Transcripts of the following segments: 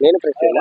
నేను ప్రశ్న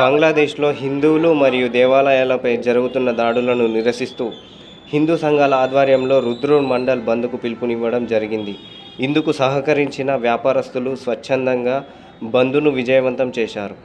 బంగ్లాదేశ్లో హిందువులు మరియు దేవాలయాలపై జరుగుతున్న దాడులను నిరసిస్తూ హిందూ సంఘాల ఆధ్వర్యంలో రుద్రుడ్ మండల్ బంద్కు పిలుపునివ్వడం జరిగింది. ఇందుకు సహకరించిన వ్యాపారస్తులు స్వచ్ఛందంగా బంద్ను విజయవంతం చేశారు.